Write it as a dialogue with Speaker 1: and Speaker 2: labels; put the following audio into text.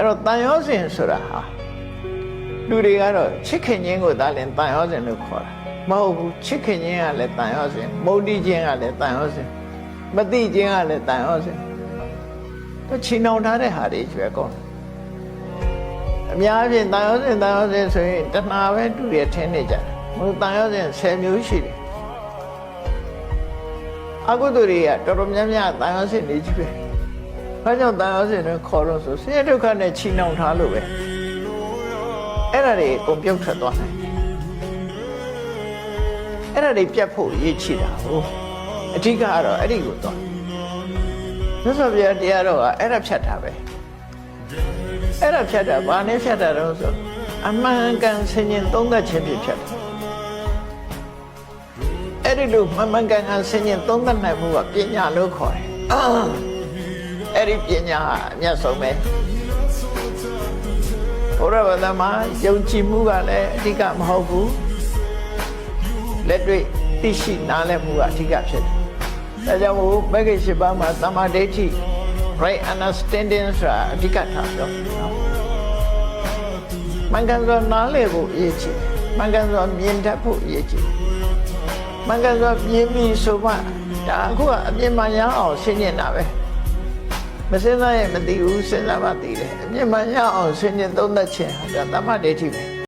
Speaker 1: အဲ့တော့တန်ရောစဉ်ဆိုတာဟာလူတွေကတော့ချစ်ခင်ခြင်းကိုသာလင်တန်ရောစဉ်လို့ခေါ်တာမဟုတ်ဘူးချစ်ခင်ခြင်းကလည်းတန်ရောစဉ်မုန်းတီးခြင်းကလည်းတန်ရောစဉ်မတိခြင်းကလည်းတန်ရောစဉ်တော့ချီနှောင်ထားတဲ့ဟာတွေကျွဲကောင်းတယ်အများအားဖြင့်တန်ရောစဉ်တန်ရောစဉ်ဆိုရင်တဏှာပဲတူရထင်းနေကြတယ်မဟုတ်တန်ရောစဉ်10မျိုးရှိတယ်အကုသိုလ်တွေကတော်တော်များများတန်ရောစဉ်တွေကြီးပဲ ဘာကြောင့်တန်ရောစဉ်တွေခေါ်လို့ဆိုဆင်းရဲဒုက္ခနဲ့ချီနှောင်ထားလို့ပဲအဲ့ဒါတွေအကုန်ပြုတ်ထွက်သွားတယ်အဲ့ဒါတွေပြတ်ဖို့ရည်ချတာဟုတ်အဓိကကတော့အဲ့ဒီကိုသွားမြတ်စွာဘုရားတရားတော်ကအဲ့ဒါဖြတ်တာပဲအဲ့ဒါဖြတ်တာဘာနဲ့ဖြတ်တာတော့ဆိုအမှန်ကန်ဆင်ញင်သုံးသပ်ခြင်းဖြင့်ဖြတ်တယ်အဲ့ဒီလိုမှန်မှန်ကန်ကန်ဆင်ញင်သုံးသပ်နိုင်မှုကပညာလို့ခေါ်တယ် အဲ့ဒီပညာဟာအမြတ်ဆုံးပဲဘုရားဘာသာမှာယုံကြည်မှုကလည်းအဓိကမဟုတ်ဘူးလက်တွေ့သိရှိနားလည်မှုကအဓိကဖြစ်တယ်ဒါကြောင့်မို့မဂ္ဂင်၈ပါးမှာသမာဓိဋ္ဌိ right understanding ဆိုတာအဓိကထားပြောနော်မင်္ဂန်စွာနားလည်ဖို့အရေးကြီးတယ်မင်္ဂန်စွာမြင်တတ်ဖို့အရေးကြီးတယ်မင်္ဂန်စွာမြင်ပြီးဆိုမှဒါအခုကအမြင်မှန်ရအောင်ရှင်းနေတာပဲ မစင်းစားရင်မသိဘူးစဉ်းစားမှသိတယ်အမြင်မှန်ရအောင်ရှင်းနေသုံးသပ်ခြင်းဟာဒါသမာဓိဋ္ဌိပဲ